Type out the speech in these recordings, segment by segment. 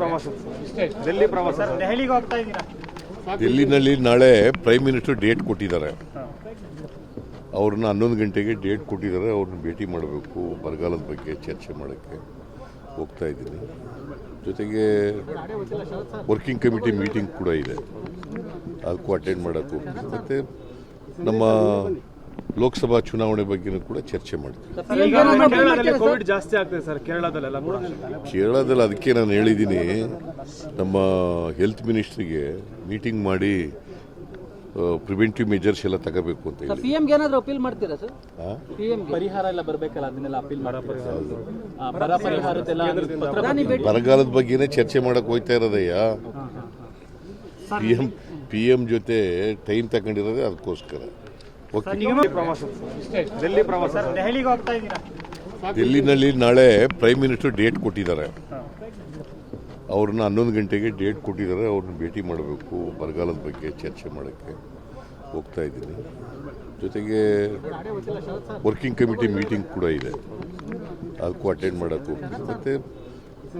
ಪ್ರವಾಸ. ಡೆಲ್ಲಿ ಪ್ರವಾಸ. ದೆಹಲಿಗೆ ಹೋಗ್ತಾ ಇದ್ದೀರಾ? ಡೆಲ್ಲಿನಲ್ಲಿ ನಾಳೆ ಪ್ರೈಮ್ ಮಿನಿಸ್ಟರ್ ಡೇಟ್ ಕೊಟ್ಟಿದ್ದಾರೆ. ಅವ್ರನ್ನ ಹನ್ನೊಂದು ಗಂಟೆಗೆ ಡೇಟ್ ಕೊಟ್ಟಿದ್ದಾರೆ. ಅವ್ರನ್ನ ಭೇಟಿ ಮಾಡಬೇಕು ಬರಗಾಲದ ಬಗ್ಗೆ ಚರ್ಚೆ ಮಾಡೋಕ್ಕೆ ಹೋಗ್ತಾ ಇದ್ದೀನಿ. ಜೊತೆಗೆ ವರ್ಕಿಂಗ್ ಕಮಿಟಿ ಮೀಟಿಂಗ್ ಕೂಡ ಇದೆ. ಅದಕ್ಕೂ ಅಟೆಂಡ್ ಮಾಡೋಕ್ಕೆ ಹೋಗ್ತೀನಿ. ಮತ್ತು ನಮ್ಮ ಲೋಕಸಭಾ ಚುನಾವಣೆ ಬಗ್ಗೆನೂ ಕೂಡ ಚರ್ಚೆ ಮಾಡ್ತೀವಿ ಈಗ ಕೇರಳದಲ್ಲಿ ಕೋವಿಡ್ ಜಾಸ್ತಿ ಆಗ್ತದೆ ಸರ್ ಕೇರಳದಲ್ಲೆಲ್ಲ ಕೂಡ. ಕೇರಳದಲ್ಲಿ ಅದಕ್ಕೆ ನಾನು ಹೇಳಿದ್ದೀನಿ ನಮ್ಮ ಹೆಲ್ತ್ ಮಿನಿಸ್ಟ್ರಿಗೆ ಮೀಟಿಂಗ್ ಮಾಡಿ ಪ್ರಿವೆಂಟಿವ್ ಮೆಜರ್ಸ್ ಎಲ್ಲ ತಗೋಬೇಕು ಅಂತ ಹೇಳಿ ಏನಾದರೂ ಅಪೀಲ್ ಮಾಡ್ತೀರಾ ಸರ್? ಪಿಎಂ ಪರಿಹಾರ ಎಲ್ಲ ಬರಬೇಕಲ್ಲ ಅದನ್ನೆಲ್ಲ ಅಪೀಲ್ ಮಾಡೋ ಬರಗಾಲದ ಬಗ್ಗೆನೇ ಚರ್ಚೆ ಮಾಡಕ್ ಹೋಯ್ತಾ ಇರೋದಯ್ಯ. ಪಿ ಎಂ ಪಿ ಎಂ ಜೊತೆ ಟೈಮ್ ತಗೊಂಡಿರೋದೇ ಅದಕ್ಕೋಸ್ಕರ. ಡೆಲ್ಲಿನಲ್ಲಿ ನಾಳೆ ಪ್ರೈಮ್ ಮಿನಿಸ್ಟರ್ ಡೇಟ್ ಕೊಟ್ಟಿದ್ದಾರೆ. ಅವ್ರನ್ನ ಹನ್ನೊಂದು ಗಂಟೆಗೆ ಡೇಟ್ ಕೊಟ್ಟಿದ್ದಾರೆ. ಅವ್ರನ್ನ ಭೇಟಿ ಮಾಡಬೇಕು. ಬರಗಾಲದ ಬಗ್ಗೆ ಚರ್ಚೆ ಮಾಡೋಕ್ಕೆ ಹೋಗ್ತಾ ಇದ್ದೀನಿ. ಜೊತೆಗೆ ವರ್ಕಿಂಗ್ ಕಮಿಟಿ ಮೀಟಿಂಗ್ ಕೂಡ ಇದೆ. ಅದಕ್ಕೂ ಅಟೆಂಡ್ ಮಾಡೋಕ್ಕೆ ಹೋಗ್ತೀನಿ. ಮತ್ತು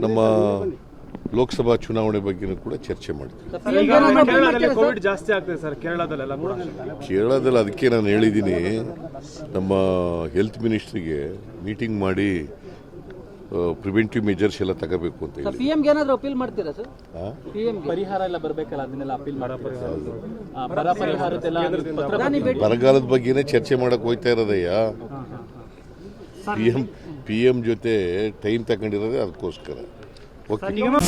ನಮ್ಮ ಲೋಕಸಭಾ ಚುನಾವಣೆ ಬಗ್ಗೆನೂ ಕೂಡ ಚರ್ಚೆ ಕೋವಿಡ್ ಜಾಸ್ತಿ ಆಗ್ತದೆ ಸರ್ ಕೇರಳದಲ್ಲೆಲ್ಲ ಕೂಡ ಕೇರಳದಲ್ಲಿ ಅದಕ್ಕೆ ನಾನು ಹೇಳಿದ್ದೀನಿ ನಮ್ಮ ಹೆಲ್ತ್ ಮಿನಿಸ್ಟ್ರಿಗೆ ಮೀಟಿಂಗ್ ಮಾಡಿ ಪ್ರಿವೆಂಟಿವ್ ಮೆಜರ್ಸ್ ಎಲ್ಲ ತಗೋಬೇಕು ಅಂತ ಹೇಳಿ ಪಿಎಂ ಗೆ ಏನಾದರೂ ಅಪೀಲ್ ಮಾಡ್ತೀರಾ ಸರ್? ಪಿಎಂ ಪರಿಹಾರ ಎಲ್ಲ ಬರಬೇಕಲ್ಲ ಅದನ್ನೆಲ್ಲ ಅಪೀಲ್ ಪತ್ರ ಬರಗಾಲದ ಬಗ್ಗೆನೇ ಚರ್ಚೆ ಮಾಡಕ್ ಹೋಗ್ತಾ ಇರೋದಯ್ಯ. ಪಿ ಎಂ ಪಿ ಎಂ ಜೊತೆ ಟೈಮ್ ತಗೊಂಡಿರೋದೇ ಅದಕ್ಕೋಸ್ಕರ. 我给你吗？